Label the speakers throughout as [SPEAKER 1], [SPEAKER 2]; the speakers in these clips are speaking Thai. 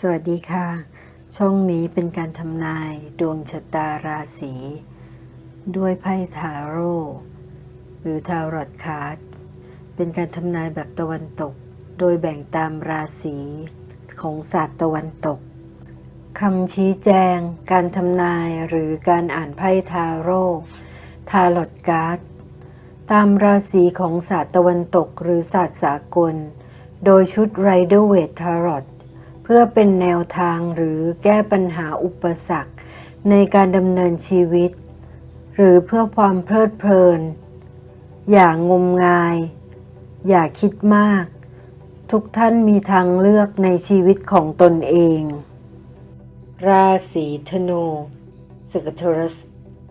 [SPEAKER 1] สวัสดีค่ะ ช่องนี้เป็นการทำนาย ดวงชะตาราศีด้วยไพ่ทาโร่หรือทารอตคาร์ดเป็นการทำนายแบบตะวันตก โดยแบ่งตามราศีของศาสตร์ตะวันตกคำชี้แจง การทำนายหรือการอ่านไพ่ทาโร่ทารอตการ์ดตามราศีของศาสตร์ตะวันตกหรือศาสตร์สากล โดยชุด Rider Waite Tarot เเพื่อเป็นแนวทางหรือแก้ปัญหาอุปสรรค ในการดำเนินชีวิต หรือเพื่อความเพลิดเพลิน อย่างงมงาย อย่าคิดมาก ทุกท่านมีทางเลือกในชีวิตของตนเอง ราศีธนูสกทรัส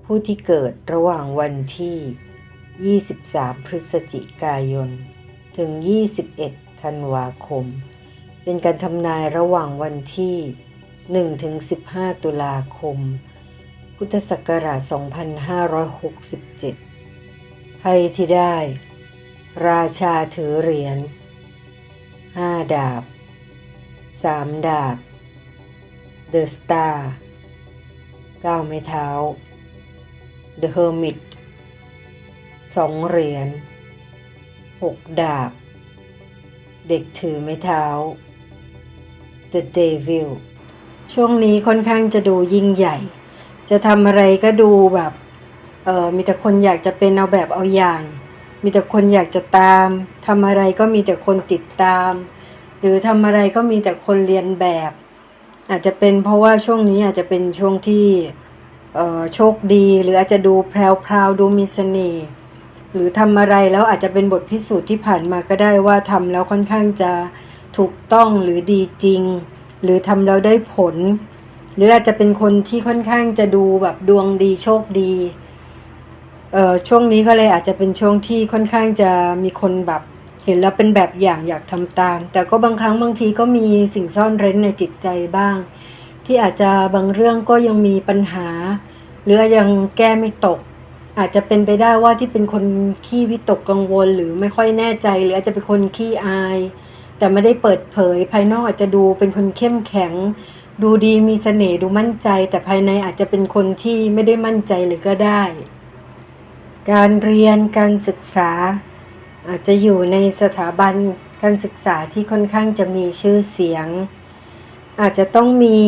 [SPEAKER 1] ผู้ที่เกิดระหว่างวันที่ 23 พฤศจิกายน ถึง 21 ธันวาคม เป็นการทำนายระหว่างวันที่ 1-15 ตุลาคม พุทธศักราช 2567ไพ่ที่ได้ ราชาถือเหรียญ 5 ดาบ 3 ดาบ เดอะสตาร์9ไม้เท้า The Hermit สองเหรียญหกดาบ เด็กถือไม้เท้า The Devil ช่วงนี้ค่อนข้างจะดูยิ่งใหญ่ จะทำอะไรก็ดูแบบเออมีแต่คนอยากจะเป็นเอาแบบเอาอย่าง มีแต่คนอยากจะตามทำอะไรก็มีแต่คนติดตาม หรือทำอะไรก็มีแต่คนเรียนแบบ อาจจะเป็นเพราะว่าช่วงนี้อาจจะเป็นช่วงที่โชคดีหรืออาจจะดูแพรวๆดูมีเสน่ห์หรือทำอะไรแล้วอาจจะเป็นบทพิสูจน์ที่ผ่านมาก็ได้ว่าทำแล้วค่อนข้างจะ ถูกต้องหรือดีจริง หรือทำแล้วได้ผล หรืออาจจะเป็นคนที่ค่อนข้างจะดูแบบดวงดีโชคดีเอ่อช่วงนี้ก็เลยอาจจะเป็นช่วงที่ค่อนข้างจะมีคนแบบเห็นแล้วเป็นแบบอย่างอยากทำตาม แต่ก็บางครั้งบางทีก็มีสิ่งซ่อนเร้นในจิตใจบ้าง ที่อาจจะบางเรื่องก็ยังมีปัญหา หรือยังแก้ไม่ตก อาจจะเป็นไปได้ว่าที่เป็นคนขี้วิตกกังวล หรือไม่ค่อยแน่ใจ หรืออาจจะเป็นคนขี้อาย แต่ไม่ได้เปิดเผย ภายนอกอาจจะดูเป็นคนเข้มแข็ง ดูดีมีเสน่ห์ดูมั่นใจ แต่ภายในอาจจะเป็นคนที่ไม่ได้มั่นใจเลยก็ได้ การเรียนการศึกษา อาจจะอยู่ในสถาบันการศึกษาที่ค่อนข้างจะมีชื่อเสียง อาจจะต้องมี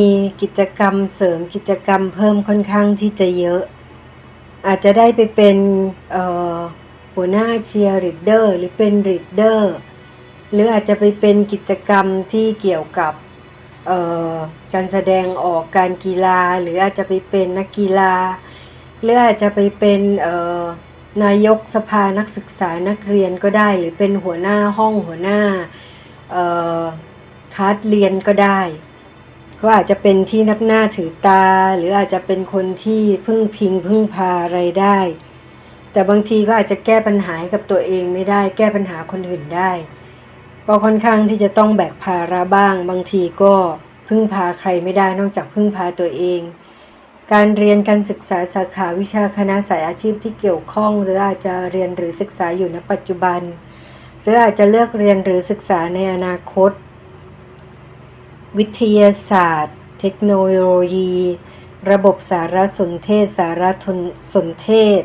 [SPEAKER 1] กิจกรรมเสริมกิจกรรมเพิ่มค่อนข้างที่จะเยอะ อาจจะได้ไปเป็นหัวหน้าเชียร์ลีดเดอร์หรือเป็นลีดเดอร์ หรืออาจจะไปเป็นกิจกรรมที่เกี่ยวกับการแสดงออกการกีฬา หรืออาจจะไปเป็นนักกีฬา หรืออาจจะไปเป็นนายกสภานักศึกษานักเรียนก็ได้ หรือเป็นหัวหน้าห้องหัวหน้าคลาสเรียนก็ได้ก็อาจจะเป็นที่นับหน้าถือตา หรืออาจจะเป็นคนที่พึ่งพิงพึ่งพาอะไรได้ แต่บางทีก็อาจจะแก้ปัญหาให้กับตัวเองไม่ได้ แก้ปัญหาคนอื่นได้ ก็ค่อนข้างที่จะต้องแบกภาระบ้าง บางทีก็พึ่งพาใครไม่ได้นอกจากพึ่งพาตัวเอง การเรียนการศึกษาสาขาวิชาคณะสายอาชีพที่เกี่ยวข้อง หรืออาจจะเรียนหรือศึกษาอยู่ณปัจจุบัน หรืออาจจะเลือกเรียนหรือศึกษาในอนาคต วิทยาศาสตร์ เทคโนโลยี ระบบสารสนเทศ สารสนเทศ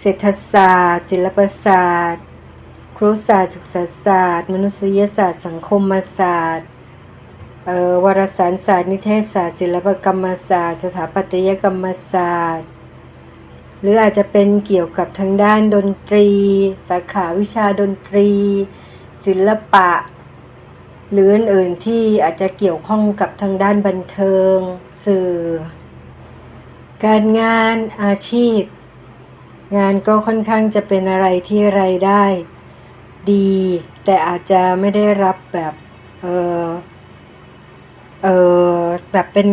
[SPEAKER 1] เศรษฐศาสตร์ ศิลปศาสตร์ ครุศาสตร์ศึกษาศาสตร์ มนุษยศาสตร์ สังคมศาสตร์เอ่อวารสารศาสตร์นิเทศศาสตร์ศิลปกรรมศาสตร์ สถาปัตยกรรมศาสตร์ หรืออาจจะเป็นเกี่ยวกับทางด้านดนตรี สาขาวิชาดนตรี ศิลปะ หรืออื่นๆที่อาจจะเกี่ยวข้องกับทางด้านบันเทิง สื่อ การงานอาชีพ งานก็ค่อนข้างจะเป็นอะไรที่รายได้ ดี แต่อาจจะไม่ได้รับแบบเออเออแบบเป็น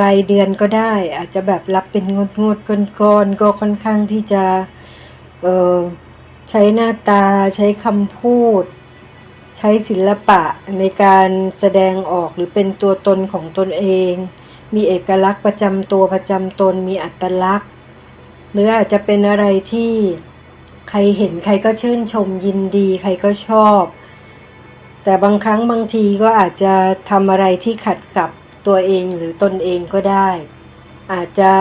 [SPEAKER 1] รายเดือนก็ได้ อาจจะแบบรับเป็นงวดงวดก้อนๆก็ค่อนข้างที่จะเออใช้หน้าตาใช้คำพูด ใช้ศิลปะในการแสดงออกหรือเป็นตัวตนของตนเอง มีเอกลักษณ์ประจำตัวประจำตนมีอัตลักษณ์ หรืออาจจะเป็นอะไรที่ ใครเห็นใครก็ชื่นชมยินดี ใครก็ชอบ แต่บางครั้งบางทีก็อาจจะทำอะไรที่ขัดกับตัวเองหรือตนเองก็ได้ อาจจะ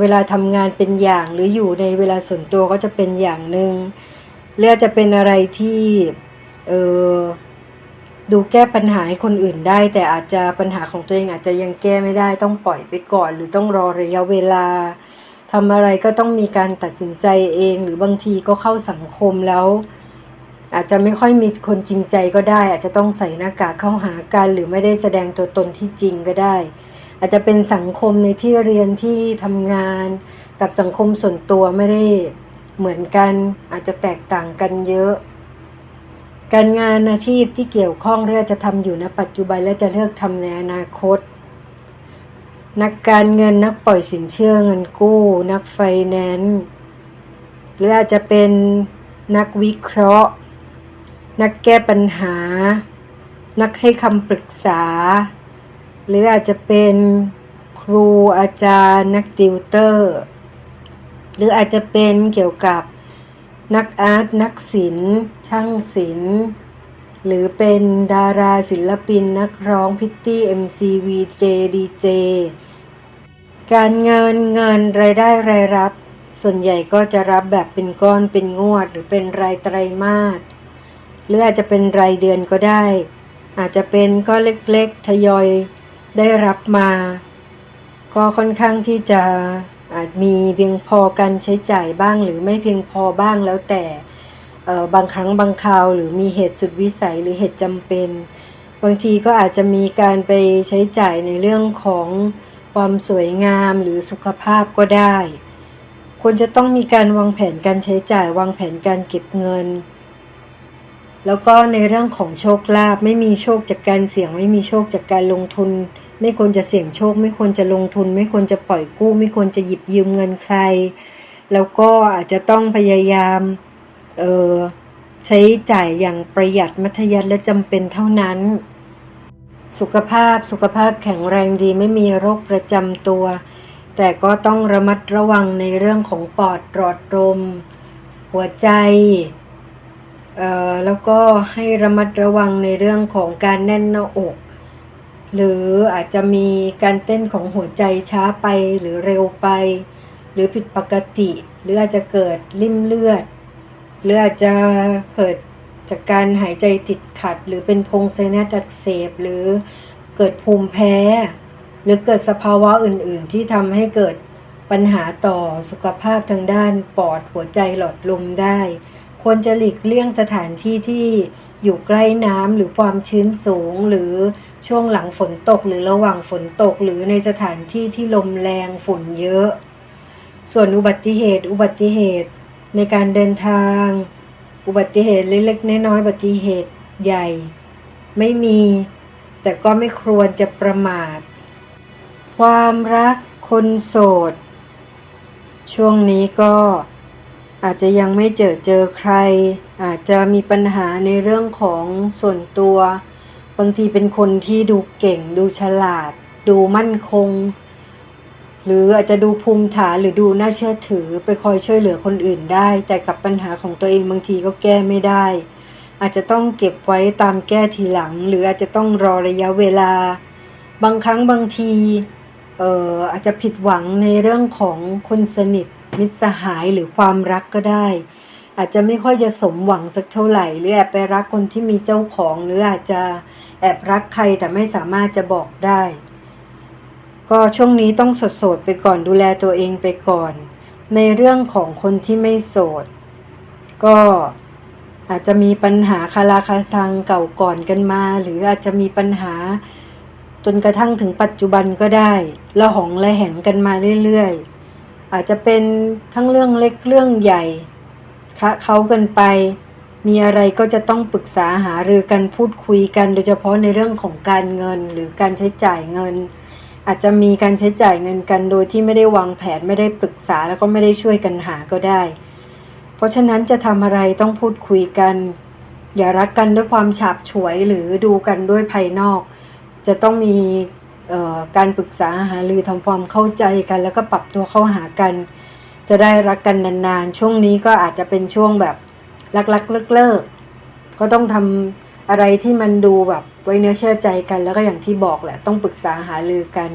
[SPEAKER 1] เวลาทำงานเป็นอย่างหรืออยู่ในเวลาส่วนตัวก็จะเป็นอย่างหนึ่งหรืออาจจะเป็นอะไรที่เออดูแก้ปัญหาให้คนอื่นได้ แต่อาจจะปัญหาของตัวเองอาจจะยังแก้ไม่ได้ต้องปล่อยไปก่อน หรือต้องรอระยะเวลา ทำอะไรก็ต้องมีการตัดสินใจเอง หรือบางทีก็เข้าสังคมแล้ว อาจจะไม่ค่อยมีคนจริงใจก็ได้ อาจจะต้องใส่หน้ากากเข้าหากัน หรือไม่ได้แสดงตัวตนที่จริงก็ได้ อาจจะเป็นสังคมในที่เรียนที่ทำงาน กับสังคมส่วนตัวไม่ได้เหมือนกัน อาจจะแตกต่างกันเยอะ การงานอาชีพที่เกี่ยวข้องเรื่องจะทำอยู่ณปัจจุบันและจะเลือกทำในอนาคต นักการเงินนักปล่อยสินเชื่อเงินกู้ นักไฟแนนซ์หรืออาจจะเป็นนักวิเคราะห์ นักแก้ปัญหา นักให้คำปรึกษา หรืออาจจะเป็นครูอาจารย์ นักติวเตอร์ หรืออาจจะเป็นเกี่ยวกับนักอาร์ตนักศิลป์ช่างศิลป์ หรือเป็นดาราศิลปินนักร้องพิตตี้เอ็มซีวีเจดีเจการเงินเงินรายได้รายรับ ส่วนใหญ่ก็จะรับแบบเป็นก้อนเป็นงวด หรือเป็นรายไตรมาสหรืออาจจะเป็นรายเดือนก็ได้ อาจจะเป็นก็เล็กๆทยอยได้รับมา ก็ค่อนข้างที่จะอาจมีเพียงพอการใช้จ่ายบ้างหรือไม่เพียงพอบ้างแล้วแต่ บางครั้งบางคราวหรือมีเหตุสุดวิสัยหรือเหตุจำเป็น บางทีก็อาจจะมีการไปใช้จ่ายในเรื่องของความสวยงามหรือสุขภาพก็ได้ ควรจะต้องมีการวางแผนการใช้จ่ายวางแผนการเก็บเงิน แล้วก็ในเรื่องของโชคลาภไม่มีโชคจากการเสี่ยง ไม่มีโชคจากการลงทุน ไม่ควรจะเสี่ยงโชค ไม่ควรจะลงทุน ไม่ควรจะปล่อยกู้ ไม่ควรจะหยิบยืมเงินใคร แล้วก็อาจจะต้องพยายาม เออใช้จ่ายอย่างประหยัดมัธยัสถ์และจำเป็นเท่านั้น สุขภาพสุขภาพแข็งแรงดีไม่มีโรคประจำตัว แต่ก็ต้องระมัดระวังในเรื่องของปอดหลอดลมหัวใจเอ่อแล้วก็ให้ระมัดระวังในเรื่องของการแน่นหน้าอก หรืออาจจะมีการเต้นของหัวใจช้าไปหรือเร็วไป หรือผิดปกติ หรืออาจจะเกิดริ่มเลือด หรืออาจจะเกิดจากการหายใจติดขัด หรือเป็นพงไซนัสอักเสบหรือเกิดภูมิแพ้ หรือเกิดสภาวะอื่น ๆ ที่ทำให้เกิดปัญหาต่อสุขภาพทางด้านปอดหัวใจหลอดลมได้ ควรจะหลีกเลี่ยงสถานที่ที่อยู่ใกล้น้ำหรือความชื้นสูงหรือช่วงหลังฝนตกหรือระหว่างฝนตกหรือในสถานที่ที่ลมแรงฝุ่นเยอะ ส่วนอุบัติเหตุอุบัติเหตุ ในการเดินทาง อุบัติเหตุเล็กๆน้อยๆอุบัติเหตุใหญ่ ไม่มี แต่ก็ไม่ควรจะประมาท ความรักคนโสด ช่วงนี้ก็อาจจะยังไม่เจอเจอใคร อาจจะมีปัญหาในเรื่องของส่วนตัว บางทีเป็นคนที่ดูเก่ง ดูฉลาด ดูมั่นคง หรืออาจจะดูภูมิฐานหรือดูน่าเชื่อถือไปคอยช่วยเหลือคนอื่นได้ แต่กับปัญหาของตัวเองบางทีก็แก้ไม่ได้ อาจจะต้องเก็บไว้ตามแก้ทีหลัง หรืออาจจะต้องรอระยะเวลา บางครั้งบางทีเอ่ออาจจะผิดหวังในเรื่องของคนสนิทมิตรสหายหรือความรักก็ได้ อาจจะไม่ค่อยจะสมหวังสักเท่าไหร่ หรือแอบไปรักคนที่มีเจ้าของ หรืออาจจะแอบรักใครแต่ไม่สามารถจะบอกได้ ก็ช่วงนี้ต้องสดๆไปก่อนดูแลตัวเองไปก่อน ในเรื่องของคนที่ไม่โสด ก็อาจจะมีปัญหาคาราคาซังเก่าก่อนกันมา หรืออาจจะมีปัญหาจนกระทั่งถึงปัจจุบันก็ได้ละหองละแหงกันมาเรื่อยๆ อาจจะเป็นทั้งเรื่องเล็กเรื่องใหญ่คะเขากันไป มีอะไรก็จะต้องปรึกษาหารือกันพูดคุยกัน โดยเฉพาะในเรื่องของการเงินหรือการใช้จ่ายเงิน อาจจะมีการใช้จ่ายเงินกันโดยที่ไม่ได้วางแผนไม่ได้ปรึกษาแล้วก็ไม่ได้ช่วยกันหาก็ได้ เพราะฉะนั้นจะทำอะไรต้องพูดคุยกัน อย่ารักกันด้วยความฉาบฉวยหรือดูกันด้วยภายนอก จะต้องมีการปรึกษาหารือทำความเข้าใจกัน แล้วก็ปรับตัวเข้าหากัน จะได้รักกันนานๆ ช่วงนี้ก็อาจจะเป็นช่วงแบบรักๆเลิกๆก็ต้องทำ อะไรที่มันดูแบบไว้เนื้อเชื่อใจกัน แล้วก็อย่างที่บอกแหละ ต้องปรึกษาหารือกัน